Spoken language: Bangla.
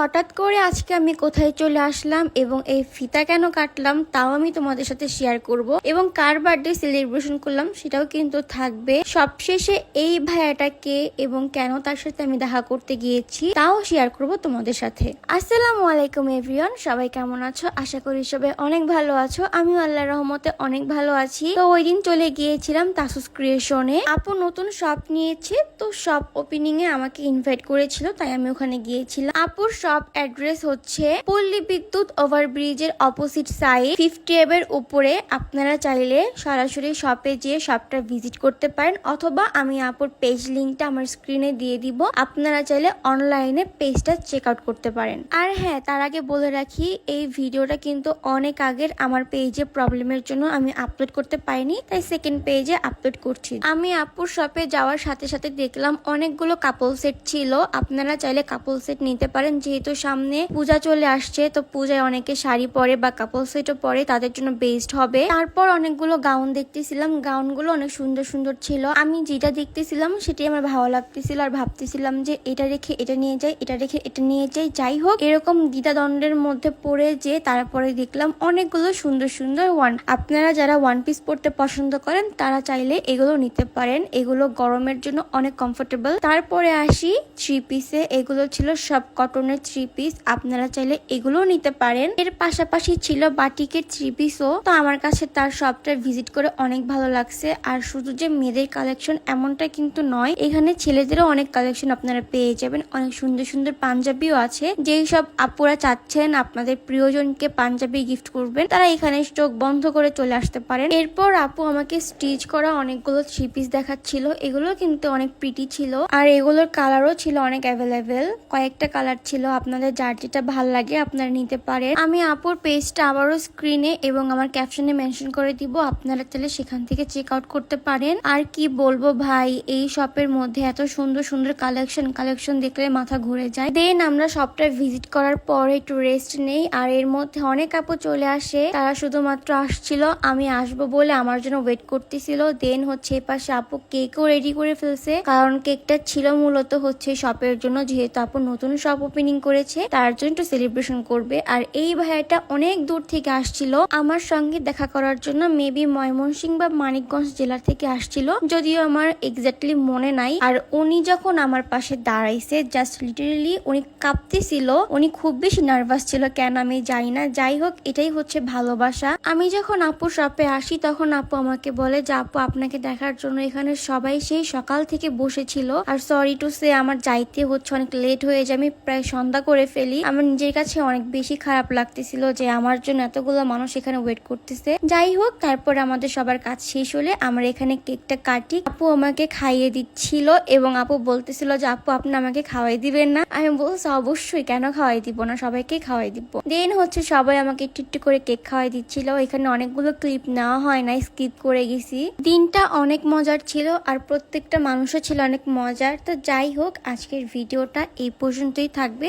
হঠাৎ করে আজকে আমি কোথায় চলে আসলাম এবং এই ফিতা কেন কাটলাম তাও আমি তোমাদের সাথে শেয়ার করব এবং কার বার্থডে সেলিব্রেশন করলাম সেটাও কিন্তু থাকবে। সবশেষে এই ভাইয়াটাকে এবং কেন তার সাথে আমি দেখা করতে গিয়েছি তাও শেয়ার করব তোমাদের সাথে। আসসালামু আলাইকুম এভরিওয়ান সবাই কেমন আছো? আশা করি সবাই অনেক ভালো আছো। আমি আল্লাহ রহমতে অনেক ভালো আছি। তো ওই দিন চলে গিয়েছিলাম তাসুস ক্রিয়েশনে আপু নতুন শপ নিয়েছে, তো শপ ওপেনিং এ আমাকে ইনভাইট করেছিল, তাই আমি ওখানে গিয়েছিলাম। আপুর শপ অ্যাড্রেস হচ্ছে পল্লী বিদ্যুৎ ওভারব্রিজের অপোজিট সাইড ফিফটি এর উপরে। আপনারা চাইলে সরাসরি শপে যেয়ে শপটা ভিজিট করতে পারেন, অথবা আমি আপুর পেজ লিঙ্কটা আমার স্ক্রিনে দিয়ে দিব। আপনারা চাইলে অনলাইনে পেজটা চেক আউট করতে পারেন। আর হ্যাঁ তার আগে বলে রাখি, এই ভিডিওটা কিন্তু অনেক আগের। আমার পেজে প্রবলেমের জন্য আমি আপলোড করতে পারিনি, তাই সেকেন্ড পেজে আপলোড করছি। আমি আপুর শপে যাওয়ার সাথে সাথে দেখলাম অনেকগুলো কাপল সেট ছিল। আপনারা চাইলে কাপল সেট নিতে পারেন যেহেতু সামনে পূজা চলে আসছে, তো পূজায় অনেকে শাড়ি পরে বা কাপল সেটও পরে তাদের জন্য বেস্ট হবে। তারপর অনেকগুলো গাউন দেখতেছিলাম। গাউনগুলো অনেক সুন্দর সুন্দর ছিল। আমি যেটা দেখতেছিলাম সেটাই আমার ভালো লাগতেছিল আর ভাবতেছিলাম যে এটা রেখে এটা নিয়ে যাই, এটা রেখে এটা নিয়ে যাই। যাই হোক, এরকম দ্বিধাদ্বন্দ্বের মধ্যে পড়ে যে তারপরে দেখলাম অনেকগুলো সুন্দর সুন্দর ওয়ান আপনারা যারা ওয়ান পিস পরতে পছন্দ করেন, তারা চাইলে এগুলো নিতে পারেন। এগুলো গরমের জন্য অনেক কমফোর্টেবল তারপরে আসি থ্রি পিসে এগুলো ছিল সব কটনের থ্রি পিস আপনারা চাইলে এগুলো নিতে পারেন। এর পাশাপাশি ছিল বাটিকের থ্রি পিসও তো আমার কাছে তার শপটা ভিজিট করে অনেক ভালো লাগছে। আর শুধু যে মেয়েদের কালেকশন এমনটা কিন্তু নয়, এখানে ছেলেদেরও অনেক কালেকশন আপনারা পেয়ে যাবেন। অনেক সুন্দর সুন্দর পাঞ্জাবিও আছে। যেই সব আপুরা চাচ্ছেন আপনাদের প্রিয়জনকে পাঞ্জাবি গিফট করবেন, তারা এখানে চোখ বন্ধ করে চলে আসতে পারেন। এরপর আপু আমাকে স্টিচ করা অনেকগুলো থ্রি পিস দেখাচ্ছিল। এগুলো কিন্তু অনেক প্রিটি ছিল। আর এগুলোর কালারও ছিল অনেক অ্যাভেলেবেল কয়েকটা কালার ছিল আপনাদের যার যেটা ভালো লাগে আপনারা নিতে পারেন। আমি আপুর পেজটা আবারও স্ক্রিনে এবং আমার ক্যাপশনে মেনশন করে দিব। আপনারা চাইলে সেখান থেকে চেক আউট করতে পারেন। আর কি বলব ভাই, এই শপের মধ্যে এত সুন্দর সুন্দর কালেকশন কালেকশন দেখলে মাথা ঘুরে যায়। দেন আমরা শপটা ভিজিট করার পর একটু রেস্ট নেই। আর এর মধ্যে অনেক আপু চলে আসে। তারা শুধুমাত্র আসছিল, আমি আসব বলে আমার জন্য ওয়েট করতেছিল। দেন হচ্ছে পাশে আপু কেকও রেডি করে ফেলছে। কারণ কেকটা ছিল মূলত হচ্ছে শপের জন্য, যেহেতু আপু নতুন শপ ওপেনিং করেছে, তার জন্য একটু সেলিব্রেশন করবে। আর এই ভাইয়াটা অনেক দূর থেকে আসছিল। আমার সঙ্গে দেখা করার জন্য মেবি ময়মনসিংহ বা মানিকগঞ্জ জেলা থেকে আসছিল। যদিও আমার এক্স্যাক্টলি মনে নাই। আর উনি যখন আমার পাশে দাঁড়াইছে জাস্ট লিটারেলি উনি কাঁপতেছিল। উনি খুব বেশি নার্ভাস ছিল। কেন আমি যাই না। যাই হোক, এটাই হচ্ছে ভালোবাসা। আমি যখন আপু শপে আসি, তখন আপু আমাকে বলে যে, আপু, আপনাকে দেখার জন্য এখানে সবাই সেই সকাল থেকে বসেছিল। আর সরি টু সে আমার যাইতে হচ্ছে। অনেক লেট হয়ে যায়। আমি প্রায় সন্ধ্যা করে ফেলি। আমার নিজের কাছে অনেক বেশি খারাপ লাগতেছিল যে আমার জন্য এতগুলো মানুষ এখানে ওয়েট করতেছে। যাই হোক, তারপর আমাদের সবার কাজ শেষ হলে আমরা এখানে কেকটা কাটি। আপু আমাকে খাইয়ে দিচ্ছিল এবং আপু বলতেছিল যে, আপু, আপনি আমাকে খাওয়াই দিবেন না। আমি বলছি, অবশ্যই, কেন খাওয়াই দিব না? সবাইকে খাওয়াই দিব। দেন হচ্ছে সবাই আমাকে একটু একটু করে কেক খাওয়াই দিচ্ছিল। এখানে অনেকগুলো ক্লিপ নেওয়া হয় না স্কিপ করে গেছি। দিনটা অনেক মজার ছিল আর প্রত্যেকটা মানুষও ছিল অনেক মজার। তো যাই হোক, আজকের ভিডিওটা এই পর্যন্তই থাকবে।